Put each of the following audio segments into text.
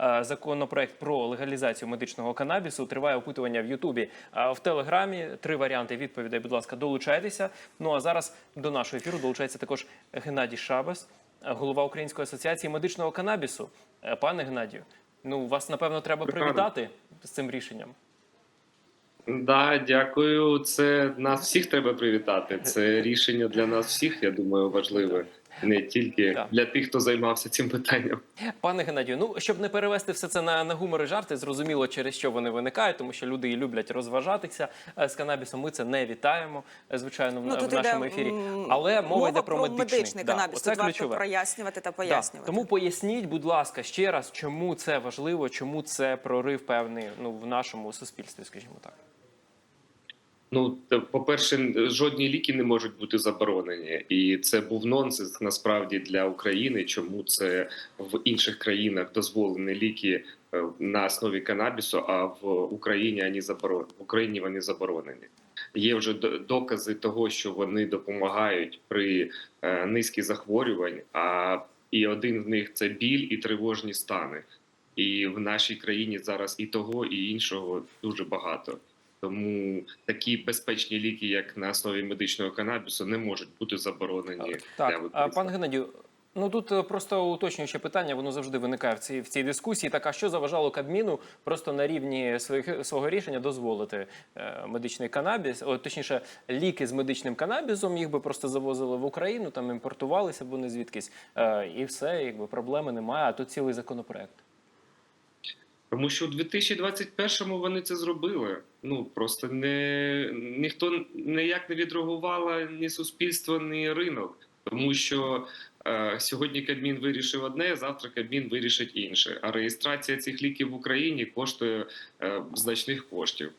е, законопроект про легалізацію медичного канабісу. Триває опитування в Ютубі. В Телеграмі три варіанти відповідей. Будь ласка, долучайтеся. Ну а зараз до нашого ефіру долучається також Геннадій Шабас, е, голова Української асоціації медичного канабісу. Е, Пане Геннадію, ну вас напевно треба привітати з цим рішенням. Да, дякую. Це нас всіх треба привітати. Це рішення для нас всіх, я думаю, важливе. Не тільки Так. для тих, хто займався цим питанням. Пане Геннадію, ну щоб не перевести все це на, на гумор і жарти, зрозуміло, через що вони виникають, тому що люди і люблять розважатися е, з канабісом. Ми це не вітаємо, е, звичайно, в, Ну, в нашому іде, ефірі. Але мова, йде про, про медичний, медичний Да, канабіс. Тут варто ключове. прояснювати та Да. пояснювати. Тому поясніть, будь ласка, ще раз, чому це важливо, чому це прорив певний ну в нашому суспільстві, скажімо так. Ну, по-перше, жодні ліки не можуть бути заборонені, і це був нонсенс насправді для України. Чому це в інших країнах дозволені ліки е, на основі канабісу, а в Україні вони заборонені. В Україні вони заборонені. Є вже докази того, що вони допомагають при е, низці захворювань. А і один з них це біль і тривожні стани. І в нашій країні зараз і того, і іншого дуже багато. Тому такі безпечні ліки, як на основі медичного канабісу, не можуть бути заборонені Так, а, використання. пане Геннадію, ну тут е, просто уточнююче питання, воно завжди виникає в цій в цій дискусії. Так, а що заважало Кабміну просто на рівні своїх свого рішення дозволити е, медичний канабіс, о, точніше, ліки з медичним канабісом, їх би просто завозили в Україну, там імпортувалися б вони звідкись, е, і все, якби проблеми немає. А тут цілий законопроект. Тому що у 2021-му вони це зробили. Ну просто не ніхто ніяк не відреагувала ні суспільство, ні ринок. Тому що е, сьогодні Кабмін вирішив одне, завтра Кабмін вирішить інше. А реєстрація цих ліків в Україні коштує е, значних коштів.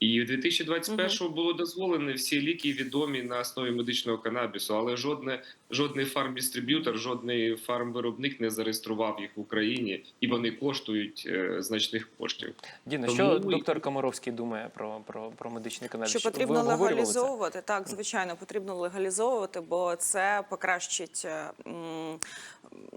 І в 2021-му було дозволено всі ліки відомі на основі медичного канабісу, але жодне жодний фармдистриб'ютор, жодний фармвиробник не зареєстрував їх в Україні, і вони коштують е, значних коштів. Діна, Тому що доктор Комаровський думає про, про, про медичний канабіс? Що Ви потрібно обговорювали це? Так, звичайно, потрібно легалізовувати, бо це покращить е, м,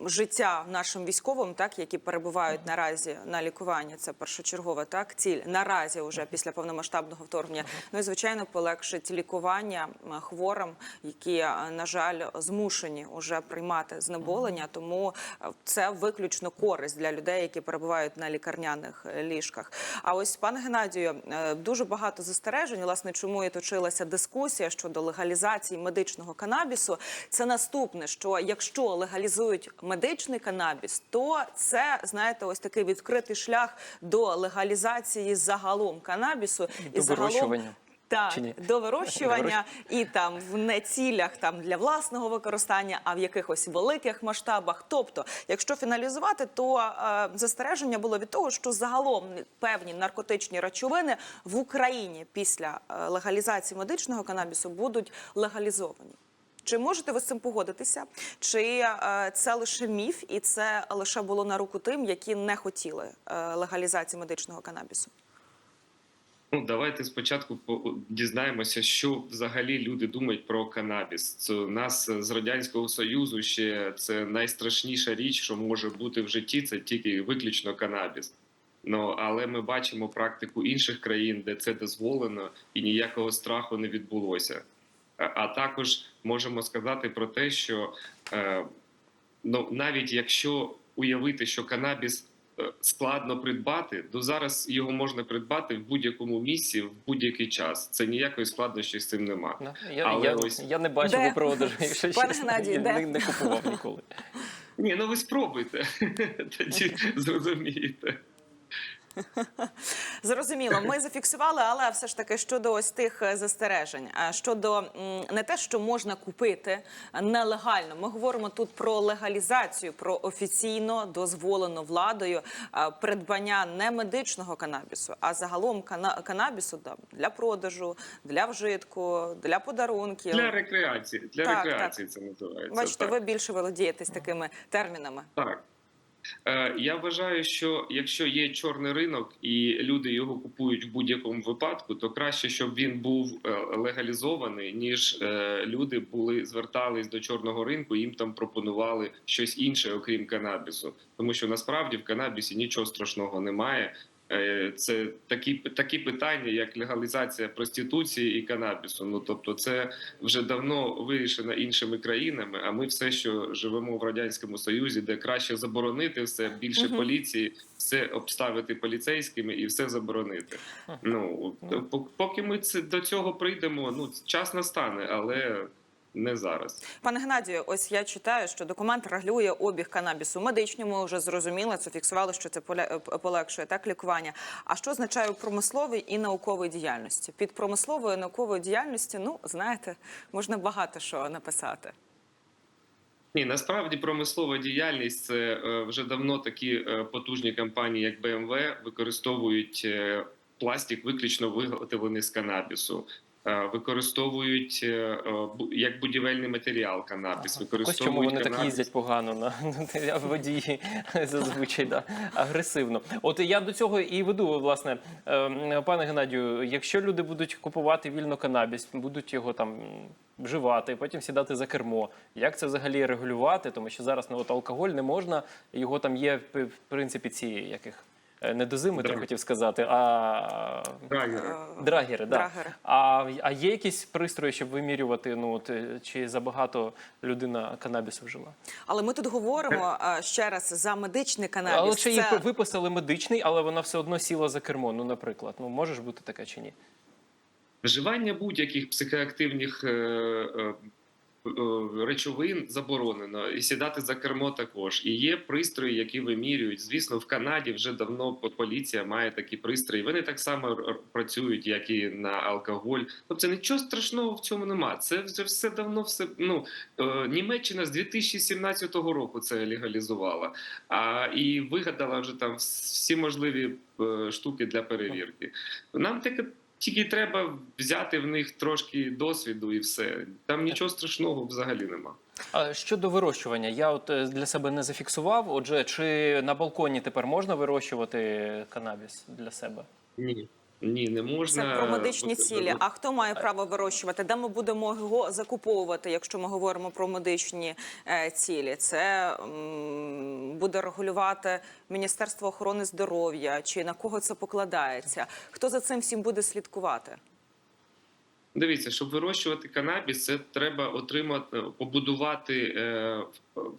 життя нашим військовим, так які перебувають наразі на лікуванні. Це першочергова так ціль наразі, вже після повномасштабного вторгнення. Ну і звичайно, полегшить лікування хворим, які е, на жаль змушені вже приймати знеболення. Тому е, це виключно користь для людей, які перебувають на лікарняних е, ліжках. А ось пане Геннадію, дуже багато застережень. Власне, чому і точилася дискусія щодо легалізації медичного канабісу. Це наступне: що якщо легалізують медичний канабіс, то це знаєте, ось такий відкритий шлях до легалізації загалом канабісу До вирощування. так, до вирощування і там в не цілях там для власного використання, а в якихось великих масштабах. Тобто, якщо фіналізувати, то е, застереження було від того, що загалом певні наркотичні речовини в Україні після е, легалізації медичного канабісу будуть легалізовані. Чи можете ви з цим погодитися? Чи е, це лише міф, і це лише було на руку тим, які не хотіли е, легалізації медичного канабісу? Ну, давайте спочатку по- дізнаємося, що взагалі люди думають про канабіс. Це у нас з радянського союзу ще це найстрашніша річ, що може бути в житті. Це тільки виключно канабіс. Ну але ми бачимо практику інших країн, де це дозволено, і ніякого страху не відбулося. А, також можемо сказати про те, що е, ну навіть якщо уявити, що канабіс е, складно придбати, то зараз його можна придбати в будь-якому місці в будь-який час. Це ніякої складнощі з цим нема. Я, Але я, ось- я не бачив Де? у продажу, якщо Пане чесно. Геннадій, я де? не, не купував ніколи. Ні, ну ви спробуйте, тоді зрозумієте. Зрозуміло, ми зафіксували, але все ж таки щодо ось тих е, застережень, а щодо не те, що можна купити нелегально. Ми говоримо тут про легалізацію, про офіційно дозволену владою е, придбання не медичного канабісу, а загалом кана- канабісу для продажу, для вжитку, для подарунків. Для рекреації, для Так, рекреації це називається. Бачите, так. ви більше володієте з такими термінами. Так. Е, Я вважаю, що якщо є чорний ринок і люди його купують в будь-якому випадку, то краще, щоб він був е, легалізований, ніж е, люди були звертались до чорного ринку, їм там пропонували щось інше, окрім канабісу. Тому що насправді в канабісі нічого страшного немає. Е, Це такі такі питання, як легалізація проституції і канабісу. Ну тобто, це вже давно вирішено іншими країнами. А ми все, що живемо в радянському союзі, де краще заборонити все, більше Мгм. поліції, все обставити поліцейськими і все заборонити. Ну поки ми це до цього прийдемо, ну час настане, але не зараз. Пане Геннадію, ось я читаю, що документ регулює обіг канабісу медичному. Вже зрозуміло, це фіксували, що це е, полегшує так лікування. А що означає у промисловій і науковій діяльності? Під промисловою і науковою діяльністю, ну знаєте, можна багато що написати. Ні, насправді промислова діяльність це е, вже давно такі е, потужні компанії, як BMW, використовують пластик виключно виготовлений з канабісу. Е, Використовують е, е, як будівельний матеріал канабіс. Ось чому Використовують вони так їздять погано на водії зазвичай да, агресивно. От я до цього і веду, власне, Ем, пане Геннадію, якщо люди будуть купувати вільно канабіс, будуть його там вживати, потім сідати за кермо. Як це взагалі регулювати? Тому що зараз ну, от алкоголь не можна, його там є в принципі ці яких. Е, Не дозиметри, Драгери. хотів сказати, а Драгери. Е, драгери. Да. Драгери. А, а є якісь пристрої, щоб вимірювати, ну от е, чи забагато людина канабісу вжила? Але ми тут говоримо ще раз за медичний канабіс. Але чи Це- виписали медичний, але вона все одно сіла за кермо. Ну, наприклад, ну може ж бути таке чи ні? Вживання будь-яких психоактивних е, е, е, речовин заборонено, і сідати за кермо також. І є пристрої, які вимірюють. Звісно, в Канаді вже давно поліція має такі пристрої. Вони так само працюють, як і на алкоголь. Тобто нічого страшного в цьому нема. Це вже все давно все. Ну е, Німеччина з 2017 року це легалізувала, а і вигадала вже там всі можливі е, штуки для перевірки. Нам таке. Тільки треба взяти в них трошки досвіду і все. Там нічого страшного взагалі нема. А щодо вирощування, я от е, для себе не зафіксував. Отже, чи на балконі тепер можна вирощувати канабіс для себе? Ні. Ні, не можна. Це про медичні цілі. А хто має право вирощувати? Де ми будемо його закуповувати, якщо ми говоримо про медичні е, цілі? Це буде регулювати Міністерство охорони здоров'я чи на кого це покладається? Хто за цим всім буде слідкувати? Дивіться, щоб вирощувати канабіс, це треба отримати, побудувати е,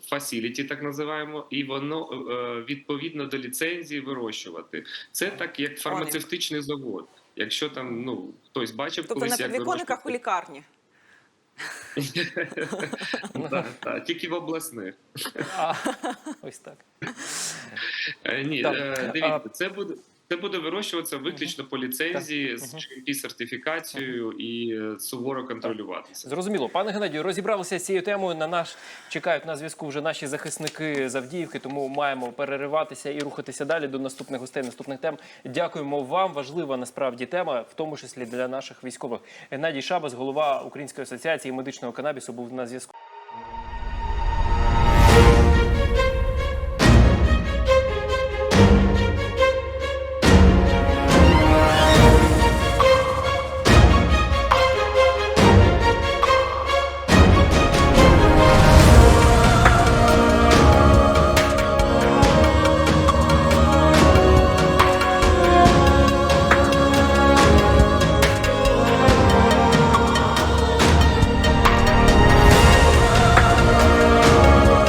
фасіліті, так називаємо, і воно е, відповідно до ліцензії вирощувати. Це так, як фармацевтичний завод. Якщо там ну хтось бачив Тобто на колись, як підвіконниках у лікарні. Тільки в обласних. Ось так. Е, Ні, е, дивіться, це буде. Це буде вирощуватися виключно по ліцензії з GMP сертифікацією і е, суворо контролюватися. Зрозуміло, пане Геннадію, розібралися з цією темою. На наш чекають на зв'язку вже наші захисники з Авдіївки, тому маємо перериватися і рухатися далі до наступних гостей, наступних тем. Дякуємо вам. Важлива насправді тема, в тому числі для наших військових. Геннадій Шабас, голова Української асоціації медичного канабісу, був на зв'язку.